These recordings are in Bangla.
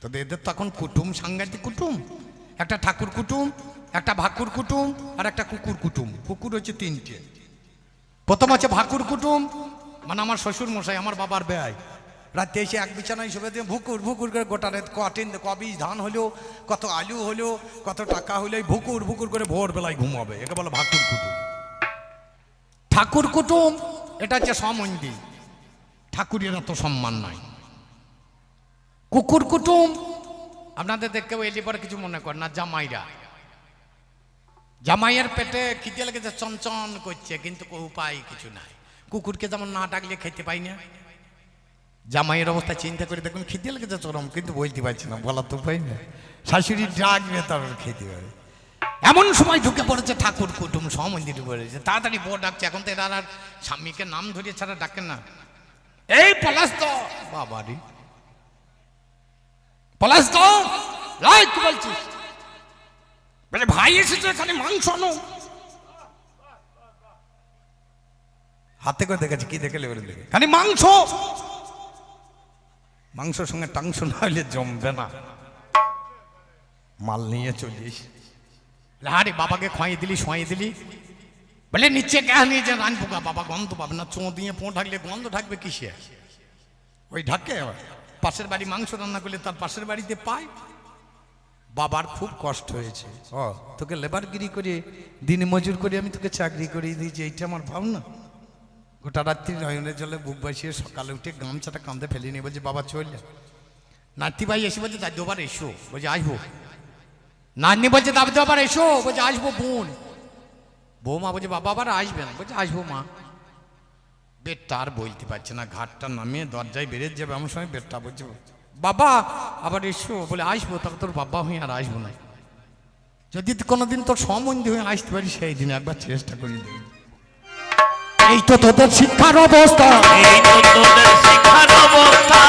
তো এদের তখন কুটুম, সাংঘাতিক কুটুম। একটা ঠাকুর কুটুম, একটা ভাকুর কুটুম, আর একটা কুকুর কুটুম। কুকুর হচ্ছে তিনটে। প্রথম আছে ভাকুর কুটুম মানে আমার শ্বশুর মশাই আমার বাবার ব্যয়। রাতে এসে এক বিছানায় হিসেবে দিয়ে ভুকুর ভুকুর করে গোটা রাত কটিন কবিজ ধান হলো কত আলু হলো কত টাকা হলো ভুকুর ভুকুর করে ভোরবেলায় ঘুমাবে। একে বলো ভাকুর কুটুম। ঠাকুর কুটুম, এটা হচ্ছে সমন্দি ঠাকুরের এত সম্মান নাই। কুকুর কুটুম। আপনাদের দেখতে এলি পরে কিছু মনে কর না, জামাইরা। জামাইয়ের পেটে খিদে লেগেছে, চনচন করছে, কিন্তু কোনো উপায় কিছু নাই। কুকুরকে যেমন না ডাকলে খেতে পাই না। জামাইয়ের অবস্থা চিন্তা করে দেখুন, খিদে লেগেছে চরম, কিন্তু বলতে পারছি না, বলার তো উপায় না শাশুড়ি ডাকবে তার খেতে পারে এমন সময় ঢুকে পড়েছে ঠাকুর কুটুম সমন্দির পড়েছে তাড়াতাড়ি বউ ডাকছে, এখন তো এরা আর স্বামীকে নাম ধরিয়ে ছাড়া ডাকেন না। এই পলাশ তো! বাবারি! পলাশ তো রাই কি বলছিস? বলে ভাই এসেছে এখানে মাংস আনো। হাতে করে দেখেছি কি দেখে লেবে দেখে। খালি মাংস। মাংসর সঙ্গে টাংস না হলে জমবে না। মাল নিয়ে চলিস। আরে বাবাকে খোয়াই দিলি শোয়াই দিলি। বলে নিচে কে নিয়ে যে রান পোকা বাবা গন্ধ পাবে না চোঁ দিয়ে পো ঢাকলে গন্ধ ঢাকবে কিসে? ওই ঢাকে পাশের বাড়ি মাংস রান্না করলে তার পাশের বাড়িতে পায়? বাবার খুব কষ্ট হয়েছে। ও, তোকে লেবারগিরি করে, দিনে মজুর করে আমি তোকে চাকরি করিয়ে দিয়েছি, এইটা আমার ভাবনা। গোটা রাত্রি নয়নের জলে বুক বাসিয়ে সকালে উঠে গামছাটা কাঁধে ফেলে নিয়ে বলছে, বাবা, চল নাতি ভাই এসে বলছে, দাদু আবার এসো। বলছে, আসব। নাতনি বলছে, দাদু আবার এসো। বলছে, আসব বোন। বৌমা বলছে, বাবা আবার আসবে না। বলছে, আসব মা। বেডটা আর বলতে পারছে না, ঘাটটা নামিয়ে দরজায় বেরিয়ে যাবে, এমন সময় বেডটা বলছে বাবা, আবার এসো, বলে, আসব তাকে তোর বাবা হয়ে আর আসব না। যদি কোনোদিন তোর সম্বন্ধী হয়ে আসতে পারি সেই দিন একবার চেষ্টা করি। এই তো তোদের শিক্ষার অবস্থা। এই তো তোদের শিক্ষার অবস্থা।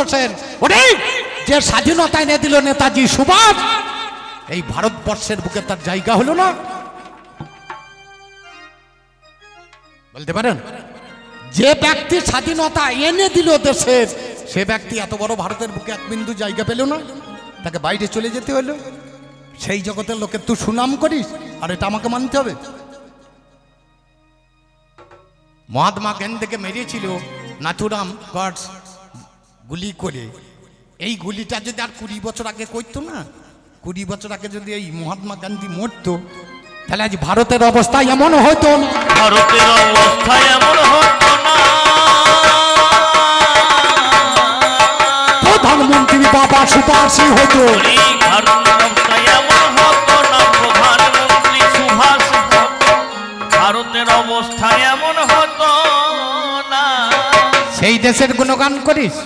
সূর্য সেন ওরে, যে স্বাধীনতা এনে দিল নেতাজি সুভাষ, এই ভারতবর্ষের বুকে তার জায়গা হলো না? বলতে পারেন? যে ব্যক্তি স্বাধীনতা এনে দিল দেশের, সে ব্যক্তি এত বড় ভারতের বুকে এক বিন্দু জায়গা পেল না? তাকে বাইরে চলে যেতে হলো? সেই জগতের লোকের তুই সুনাম করিস, আর এটা আমাকে মানতে হবে। মহাত্মা গান্ধীকে মেরিয়েছিল নাথুরাম গডস। গুলি করে। এই গুলিটা যদি আর কুড়ি বছর আগে করতো না কুড়ি বছর আগে যদি এই মহাত্মা গান্ধী মরতো তাহলে আজ ভারতের অবস্থা এমন হতো না। ভারতের অবস্থা এমন হতো না। প্রধানমন্ত্রী বাবা সুপারসি হতো। এই ভারতের অবস্থা এমন হতো না প্রধানমন্ত্রী সুভাষ হতো। ভারতের অবস্থা এমন হতো না। সেই দেশের গুণগান করিস?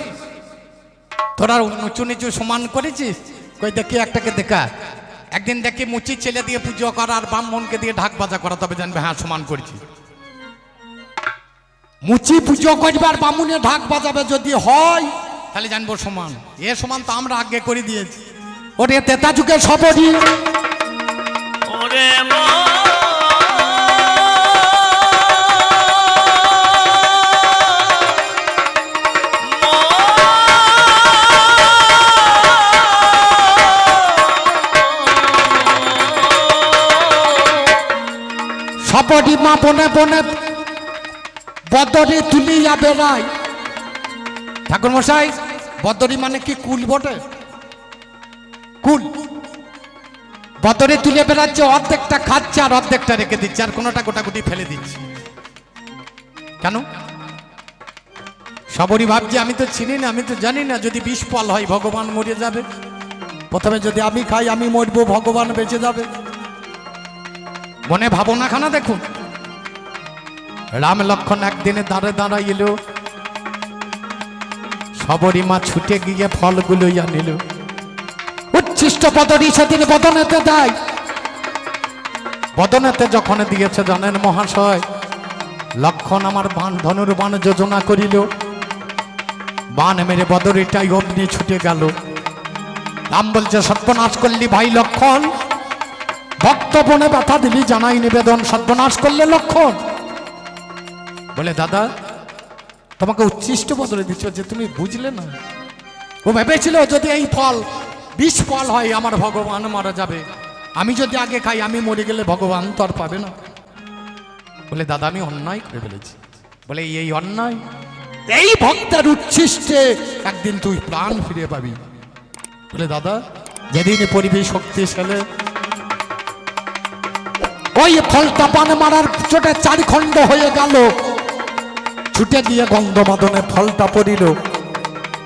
তোরা উঁচু নিচু সমান করেছিস? কই দেখি একটাকে দেখা। একদিন দেখি মুচি ছেলে দিয়ে পুজো করা আর ব্রাহ্মণকে দিয়ে ঢাক বাজা করা, তবে জানবে হ্যাঁ সমান করেছি। মুচি পুজো করবে আর বামুনে ঢাক বাজাবে যদি হয়, তাহলে জানব সমান। এ সমান তো আমরা আগে করে দিয়েছি। ওরে তেতা যুগের সবরই ওরে মা। মা বনে বনে বদরি তুলিয়া বেড়ায় ঠাকুর মশাই বদরি মানে কি কুল বটে? কুল। বদরে তুলে বেড়াচ্ছে, অর্ধেকটা খাচ্ছে আর অর্ধেকটা রেখে দিচ্ছে, আর কোনোটা গোটাগুটি ফেলে দিচ্ছে। কেন? সবরই ভাবছি, আমি তো চিনি না, আমি তো জানি না, যদি বিষ ফল হয় ভগবান মরে যাবে। প্রথমে যদি আমি খাই, আমি মরবো, ভগবান বেঁচে যাবে। মনে ভাবনাখানা দেখুন। রাম লক্ষণ একদিনে দাঁড়ে দাঁড়াই এলো সবরী মা ছুটে গিয়ে ফলগুলো আনিল। উচ্ছিষ্ট বদরি সেদিন বদনেতে দেয়। বদনেতে যখন দিয়েছে জানেন মহাশয়, লক্ষণ আমার বান ধনুর বান যোজনা করিল। বান মেরে বদরিটাই অমনি ছুটে গেল। রাম বলছে, সর্বনাশ করলি ভাই লক্ষণ। ভক্ত বনে ব্যথা দিলি, জানাই নিবেদন। সর্বনাশ করলে লক্ষণ। বলে, দাদা, তোমাকে উচ্ছিষ্ট বদলে দিচ্ছ যে তুমি বুঝলে না। ও ভেবেছিল যদি এই ফল, বিষ ফল হয়, আমার ভগবান মারা যাবে। আমি যদি আগে খাই, আমি মরে গেলে ভগবান তো আর পাবে না। বলে, দাদা, আমি অন্যায় করে ফেলেছি। বলে, এই অন্যায়, এই ভক্তের উচ্ছিষ্টে একদিন তুই প্রাণ ফিরে পাবি। বলে, দাদা, যেদিন পরিবেশ শক্তিশালী, ওই ফলটা পান মারার চোটে চার খণ্ড হয়ে গেল। ছুটে গিয়ে গন্ধমাদনে ফলটা পড়িল।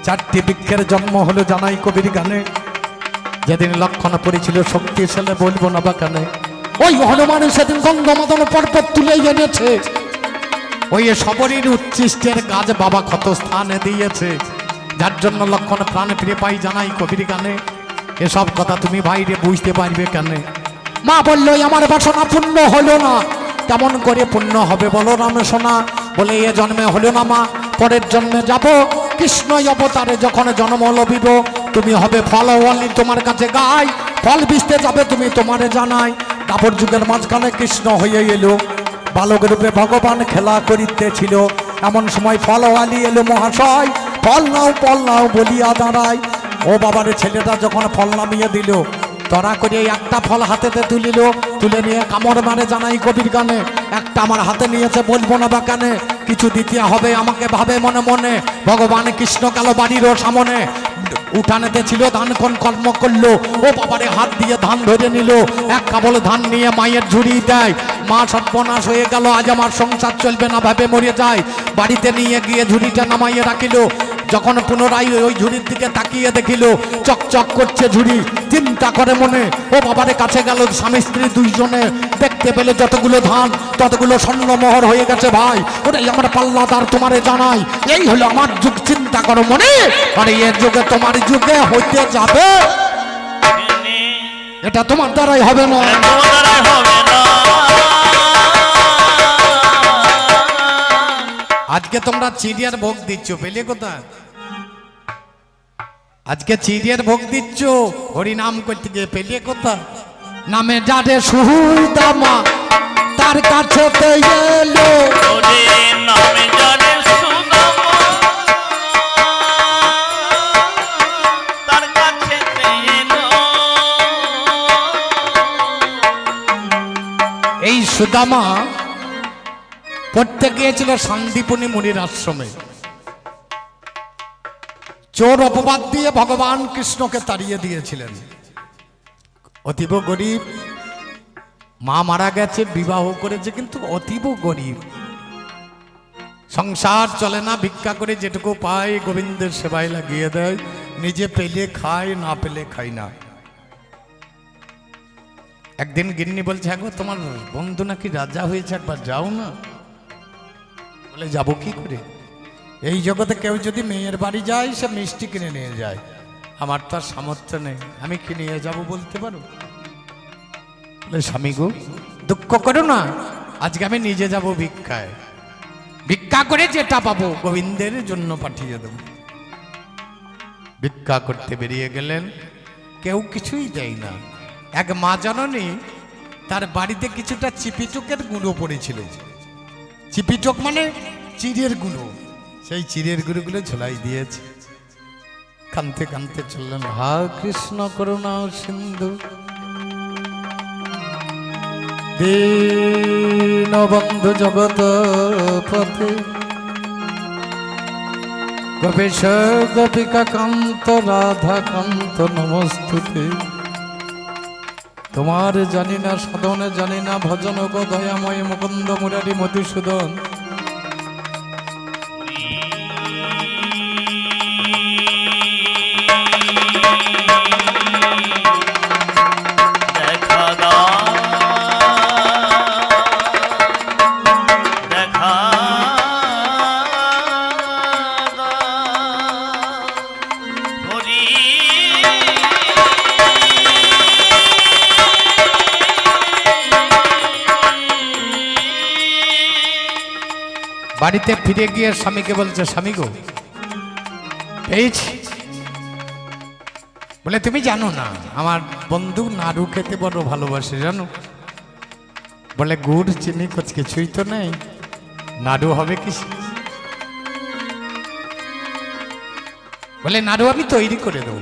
চারটি বৃক্ষের জন্ম হলো জানাই কবির গানে। যেদিন লক্ষণ পড়েছিল শক্তিশালী বলব না বা কানে। ওই হনুমান সেদিন গন্ধমাদন পর্বত তুলে এনেছে। ওই সবরীর উচ্ছিষ্টের কাজ বাবা ক্ষত স্থানে দিয়েছে। যার জন্য লক্ষণ প্রাণ ফিরে পাই জানাই কবির গানে। এসব কথা তুমি বাইরে বুঝতে পারবে কেন। মা বলল, আমার বাসনা পূর্ণ হলো না। কেমন করে পূর্ণ হবে বলো রামে সোনা? বলে এ জন্মে হলো না মা, পরের জন্মে যাব। কৃষ্ণ অবতারে যখন জন্ম লবিব, তুমি হবে ফলওয়ালি তোমার কাছে গাই। ফল বিছতে যাবে তুমি তোমারে জানাই। দাপর যুগের মাঝখানে কৃষ্ণ হয়ে এলো। বালক রূপে ভগবান খেলা করিতেছিল। এমন সময় ফলওয়ালি এলো মহাশয়। ফল নাও ফল নাও বলিয়া দাঁড়ায়। ও বাবারে, ছেলেটা যখন ফল নামিয়ে দিল তরা করে একটা ফল হাতেতে তুলিল, তুলে নিয়ে কামড় মারে জানাই কবির গানে। একটা আমার হাতে নিয়েছে, বলব না বা কানে। কিছু দিতে হবে আমাকে ভাবে মনে মনে। ভগবান কৃষ্ণ কালো বাড়িরও সামনে। উঠানেতে ছিল ধান, কোন কর্ম করল? ও বাবারে হাত দিয়ে ধান ধরে নিল। এক কাবল ধান নিয়ে মায়ের ঝুড়ি দেয়। মা সর্বনাশ হয়ে গেল, আজ আমার সংসার চলবে না, ভাবে মরে যায়। বাড়িতে নিয়ে গিয়ে ঝুড়িটা নামাইয়ে রাখিল। যখন পুনরায় ওই ঝুড়ির দিকে তাকিয়ে দেখিল চকচক করছে ঝুড়ি চিন্তা করে মনে ও বাবারে কাছে গেল স্বামী স্ত্রী দুইজনে দেখতে পেলে যতগুলো ধান ততগুলো স্বর্ণমোহর হয়ে গেছে ভাই ওটাই আমার পাল্লাদার তোমারে জানাই এই হলো আমার যুগ চিন্তা করো মনে আরে এর যুগে তোমার যুগে হইতে যাবে। এটা তোমার দ্বারাই হবে না তোমার হবে না আজকে তোমরা চিড়িয়ার ভোগ দিচ্ছ পেলে কোথায়? আজকে চিড়িয়ার ভোগ দিচ্ছ হরি নাম করতে গিয়ে পেলে কোথায়? নামে যারে সুহুদামা তার কাছে এলো। নামে জানে তার কাছে এই সুদামা পড়তে গিয়েছিল শান্তিপুনি মুনির আশ্রমে। চোর অপবাদ দিয়ে ভগবান কৃষ্ণকে তাড়িয়ে দিয়েছিলেন। অতীব গরিব। মা মারা গেছে, বিবাহ করেছে, কিন্তু অতীব গরিব। সংসার চলে না, ভিক্ষা করে যেটুকু পায়, গোবিন্দের সেবায় লাগিয়ে দেয়। নিজে পেলে খায়, না পেলে খায় না। একদিন গিন্নি বলছে হ্যাঁ গো, তোমার বন্ধু নাকি রাজা হয়েছে, একবার যাও না। বলে, যাব কি করে? এই জগতে কেউ যদি মেয়ের বাড়ি যায়, সে মিষ্টি কিনে নিয়ে যায়। আমার তো আর সামর্থ্য নেই। আমি কি নিয়ে যাব বলতে পারো? স্বামী গো, দুঃখ করো না। আজকে আমি নিজে যাব ভিক্ষায়। ভিক্ষা করে যেটা পাবো, গোবিন্দের জন্য পাঠিয়ে দেবো। ভিক্ষা করতে বেরিয়ে গেলেন। কেউ কিছুই দেয় না। এক মা জননী তার বাড়িতে কিছুটা চিপিটুকের গুঁড়ো পড়েছিল। চিপিটক মানে চিড়ের গুঁড়ো। সেই চিড়ের গুঁড়োগুলো ঝোলাই দিয়েছে। কানতে কানতে চললেন হা কৃষ্ণ করুণা সিন্ধু। দীনবন্ধু জগত পথে গোপেশ গোপিকা কান্ত রাধা কান্ত নমস্তুতে। তোমার জানি না সাধনে জানি না ভজন গো দয়াময় মুকুন্দ মুরারি মধুসূদন। বাড়িতে ফিরে গিয়ে স্বামীকে বলছে, স্বামী গো বলে, তুমি জানো না, আমার বন্ধু নাড়ু খেতে বড় ভালোবাসে, জানো? বলে, গুড়, চিনি, কোচ কিছুই তো নেই। নাড়ু হবে কি বলে নাড়ু আমি তৈরি করে দেবো।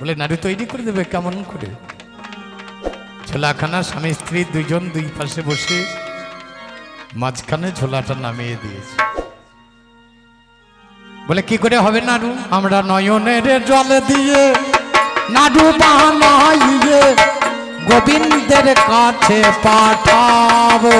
বলে নাড়ু তৈরি করে দেবে, কেমন করে? ছোলাখানা স্বামী, স্ত্রী, দুইজন দুই পাশে বসে মাঝখানে ঝোলাটা নামিয়ে দিয়েছে। বলে কি করে হবে নাড়ু আমরা নয়নের জল দিয়ে নাড়ু বানাইয়ে গোবিন্দের কাছে পাঠাবো।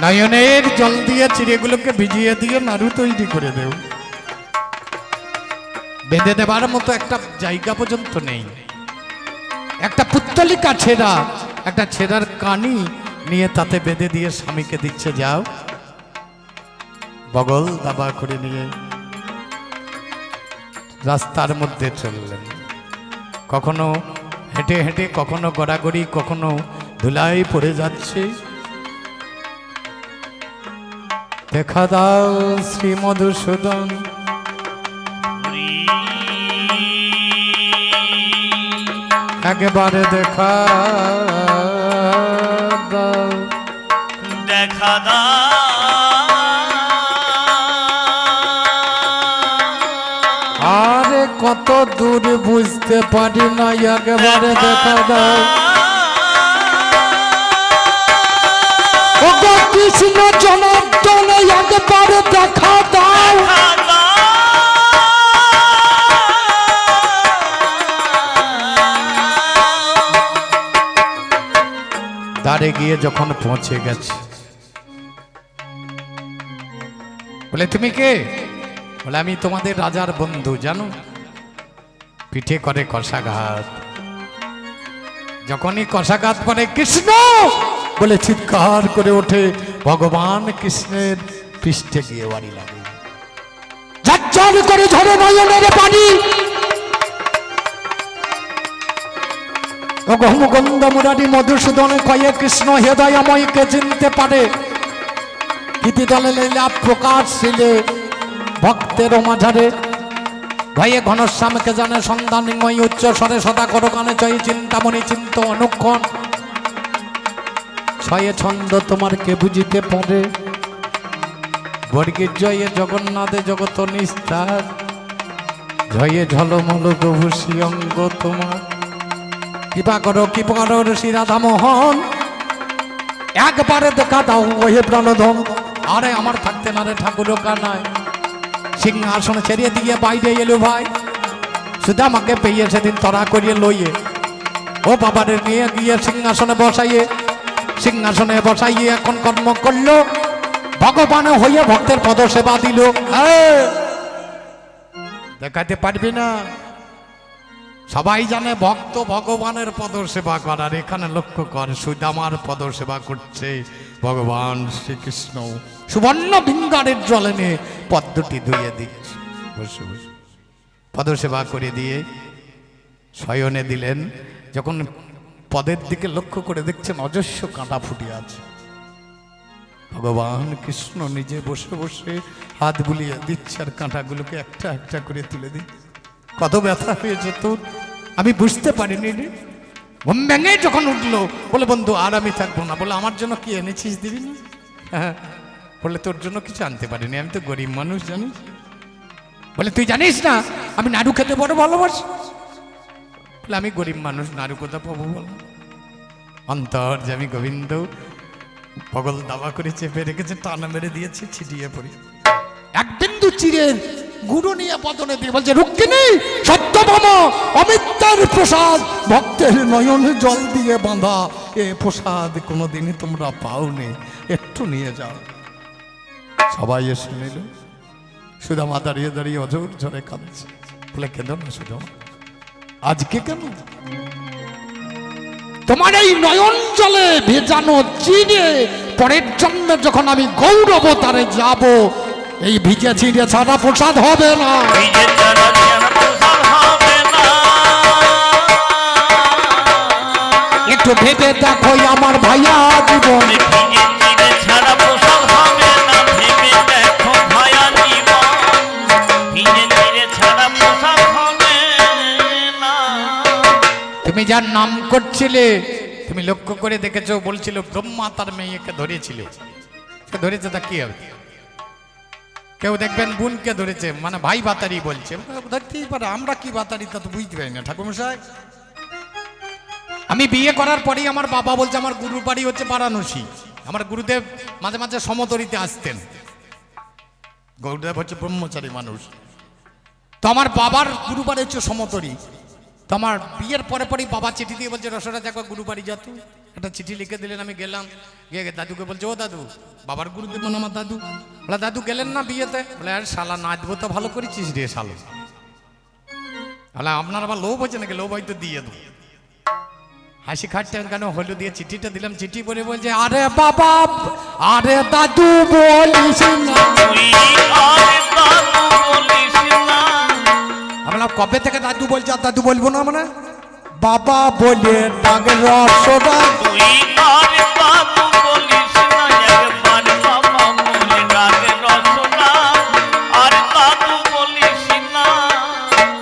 নয়নের জল দিয়ে চিড়েগুলোকে ভিজিয়ে দিয়ে নাড়ু তৈরি করে দেও। বেঁধে দেবার মতো একটা জায়গা পর্যন্ত নেই। একটা পুত্তলিকা ছেঁড়া, একটা ছেঁড়ার কানি নিয়ে তাতে বেঁধে দিয়ে স্বামীকে দিচ্ছে, যাও। বগল দাবা করে নিয়ে রাস্তার মধ্যে চললেন। কখনো হেঁটে হেঁটে, কখনো গড়াগড়ি, কখনো ধুলাই পড়ে যাচ্ছে। দেখা দাও শ্রী মধুসূদন। একেবারে দেখা দাও। দেখা দা আরে কত দূর বুঝতে পারি না একেবারে দেখা দাও। কৃষ্ণ জনার্দন একবারে দেখা দাও। দ্বারে গিয়ে যখন পৌঁছে গেছে। বলে তুমি কে? বলে আমি তোমাদের রাজার বন্ধু জানো? পিঠে করে কষাঘাত। যখনই কষাঘাত পরে কৃষ্ণ বলে চিৎকার করে ওঠে ভগবান কৃষ্ণের পৃষ্ঠে গিয়ে বাড়ি লাগে। ঝরঝর করে ঝরে নয়নের পানি গন্ধ মুরারি মধুসূদন কয়ে কৃষ্ণ হৃদয়ময়কে চিনতে পারে? ইতি দলে লীলা প্রকাশ ছিলে ভক্তের মাঝারে। ভয়ে ঘনশ্যামকে জানে সন্ধানময় উচ্চ স্বরে সদা করো কানে চয় চিন্তামণি চিন্ত অনুক্ষণ। ছয়ে ছন্দ তোমার কে বুঝিতে পারে? বর্গীর জয়ে জগন্নাথে জগত নিস্তার জয়ে ঝলমল প্রভুষি অঙ্গ তোমার। কৃপা করো কৃপা করো শ্রী রাধা মোহন। একবারে দেখা দাও ওহে প্রাণধন। আরে আমার থাকতে না রে ঠাকুর কানায়। সিংহাসন ছেড়ে দিয়ে বাইরে এলো ভাই। সুদামাকে পেয়ে সেদিন তরা করিয়ে লইয়ে। ও বাবারে নিয়ে গিয়ে সিংহাসনে বসাইয়ে। সিংহাসনে বসাইয়ে এখন কর্ম করল। ভগবান হইয়ে ভক্তের পদ সেবা দিল। এই! দেখাতে পারবি না। সবাই জানে ভক্ত ভগবানের পদ সেবা করার। এখানে লক্ষ্য কর সুদামার পদ সেবা করছে ভগবান শ্রীকৃষ্ণ। সুবর্ণ ভিঙ্গারের জলে নিয়ে পদ্মটি ধুয়ে দিচ্ছে। বসে বসে। পদ সেবা করে দিয়ে শয়নে দিলেন। যখন পদের দিকে লক্ষ্য করে দেখছেন অজস্র কাঁটা ফুটে আছে। ভগবান কৃষ্ণ নিজে বসে বসে হাত বুলিয়ে দিচ্ছে আর কাঁটাগুলোকে একটা একটা করে তুলে দিচ্ছে। কত ব্যথা হয়েছে তোর? আমি বুঝতে পারিনি রে। ঘুম ভেঙে যখন উঠল, বলে, বন্ধু, আর আমি থাকব না। বলে, আমার জন্য কি এনেছিস দিবি না হ্যাঁ বলে, তোর জন্য কিছু আনতে পারিনি। আমি তো গরিব মানুষ, জানিস? বলে, তুই জানিস না, আমি নাড়ু খেতে বড় ভালোবাসি। বলে, আমি গরিব মানুষ, নাড়ু কোথা পাবো বল। অন্তর যে আমি গোবিন্দ পগল দাবা করে চেপে রেখেছে, টানা মেরে দিয়েছে, ছিটিয়ে পড়ি। এক বিন্দু চিরের গুরু নিয়ে পতনে দিয়ে বলছে রুক্মিণী সত্যভাম অমিত্যার প্রসাদ, ভক্তের নয়নে জল দিয়ে বাঁধা, এ প্রসাদ কোনোদিনই তোমরা পাওনি, একটু নিয়ে যাও। সবাই এসে নিল। সুদামা দাঁড়িয়ে দাঁড়িয়ে অজর ঝরে কাঁদছে। বলে কেন না সুদামা আজকে কেন? তোমার এই নয়ন জলে ভেজানো চিনে পরের জন্য যখন আমি গৌরব তারে যাব। এই ভিজে চিড়ে ছাড়া প্রসাদ হবে না। একটু ভেবে দেখো আমার ভাইয়া জীবন। যার নাম করছিলে, তুমি লক্ষ্য করে দেখেছ, বলছিল, ব্রহ্মা তার মেয়েকে ধরেছিল। ধরেছে তা কি হবে? কেউ দেখবেন বোনকে ধরেছে মানে ভাই বাতারি বলছে। ধরতেই পারে, আমরা কি বাতারি তা তো বুঝতে পারি না, ঠাকুরমশাই। আমি বিয়ে করার পরেই আমার বাবা বলছে, আমার গুরুর বাড়ি হচ্ছে বারাণসী। আমার গুরুদেব মাঝে মাঝে সমতরিতে আসতেন। গুরুদেব হচ্ছে ব্রহ্মচারী মানুষ। তো আমার বাবার গুরু বাড়ি হচ্ছে সমতরি। তো আমার বিয়ের পরে পরেই বাবা চিঠি দিয়ে বলছে, রসরাজ একবার গুরু বাড়ি যা তুই। একটা চিঠি লিখে দিলেন, আমি গেলাম। গিয়ে দাদুকে বলছে, ও দাদু, বাবার গুরুদেব মানে আমার দাদু? বলে, দাদু গেলেন না বিয়েতে। বলে, আর শালা, নাচবো তো ভালো করেছিস রে শালো। বলে, আপনার আবার লোভ হচ্ছে নাকি? লোভ হয়তো দিয়ে দেবো। হাসি খাটতেন কেন হলু দিয়ে চিঠিটা দিলাম। চিঠি পরে বলছে, আরে বাবা, আরে দাদু বলিস না। আমরা কবে থেকে দাদু বলছি আর দাদু বলব না মানে বাবা বলে ডাক রসরা তুই আর দাদু বলিস না একবার বাবা বলে ডাকে রসনা আর দাদু বলিস না।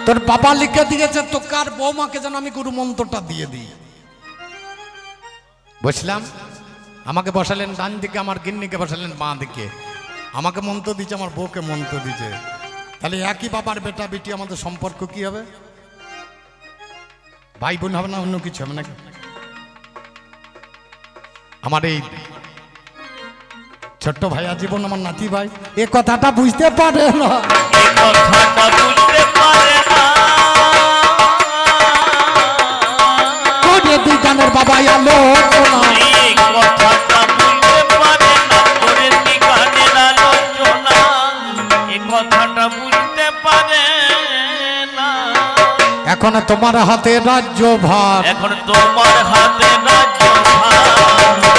তোর বাবা লিখে দিয়েছে তো কার বৌমাকে যেন আমি গুরু মন্ত্রটা দিয়ে দিই। বুঝলাম আমাকে বসালেন ডান দিকে আমার গিন্নিকে বসালেন বাঁ দিকে। আমাকে মন্ত্র দিচ্ছে আমার বউকে মন্ত্র দিচ্ছে তাহলে একই বাবার বেটা বেটি আমাদের সম্পর্ক কি হবে? ভাই বোন হবে না অন্য কিছু হবে নাকি? আমার এই ছোট্ট ভাইয়া জীবন আমার নাতি ভাই এ কথাটা বুঝতে পারে না। এই কথাটা বুঝতে পারে না। দুই গানের বাবা আলো এখন তোমার হাতে রাজ্য ভার। এখন তোমার হাতে রাজ্য ভার, এখন